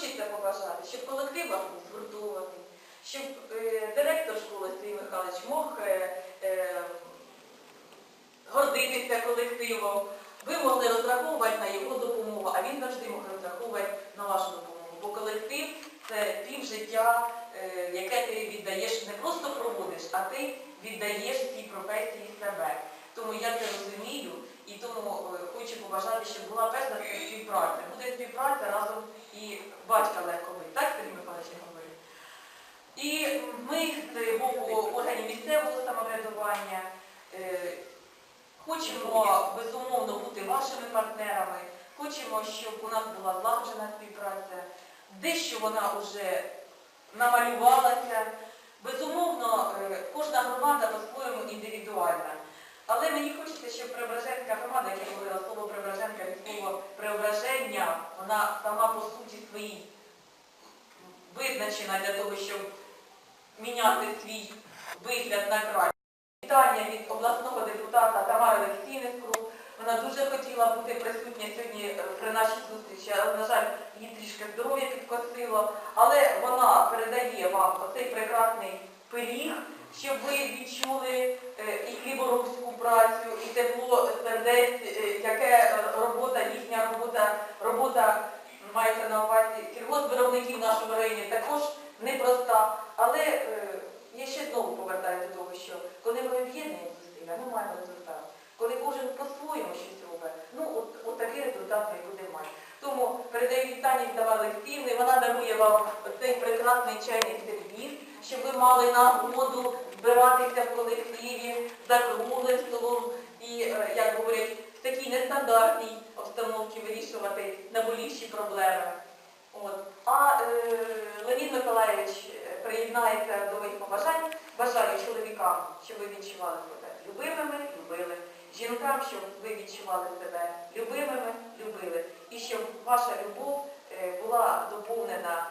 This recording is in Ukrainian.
хочеться побажати, щоб колектив був згуртований, щоб е, директор школи Сергій Михайлович мог е, е, гордитися колективом. Ви могли розраховувати на його допомогу, а він завжди мог розраховувати на вашу допомогу. Бо колектив це пів життя, яке ти віддаєш, не просто проводиш, а ти віддаєш цій професії себе. Тому я це розумію і тому хочу побажати, щоб була перша співпраця. Буде співпраця разом батька легко. Так, Сергій Михайлович я говорю? І ми з боку органів місцевого самоврядування е, хочемо безумовно бути вашими партнерами, хочемо, щоб у нас була злагоджена співпраця, дещо вона вже намалювалася. Безумовно, е, кожна громада по-своєму індивідуальна. Але мені хочеться, щоб Преображенська громада, як я говорила, слово Преображенка вона сама по суті своїй визначена для того, щоб міняти свій вигляд на краще. Вітання від обласного депутата Тамари Олексійни Вона дуже хотіла бути присутня сьогодні при нашій зустрічі, але, на жаль, їй трішки здоров'я підкосило. Але вона передає вам оцей прекрасний пиріг, щоб ви відчули е, і хліборобську працю, і тепло сердець, е, яке е, робота, їхня робота, мається на увазі сільгоспвиробників в нашому районі також непроста. Але е, я ще знову повертаюся до того, що коли ми об'єднуємо зусилля, ми маємо результат. Коли кожен по-своєму щось робить, ну от, такий результат ми будемо мати. Тому передаю вітання від Олексіївни, вона дарує вам цей прекрасний чайний сервіс, щоб ви мали нагоду збиратися в колективі за круглим столом і, е, як говорять, такій нестандартній обстановці вирішувати наболівші проблеми. От. А е, Леонід Миколаївич е, приєднається до моїх побажань. Бажаю чоловікам, щоб ви відчували себе любимими, любили. Жінкам, щоб ви відчували себе любимими, любили. І щоб ваша любов е, була доповнена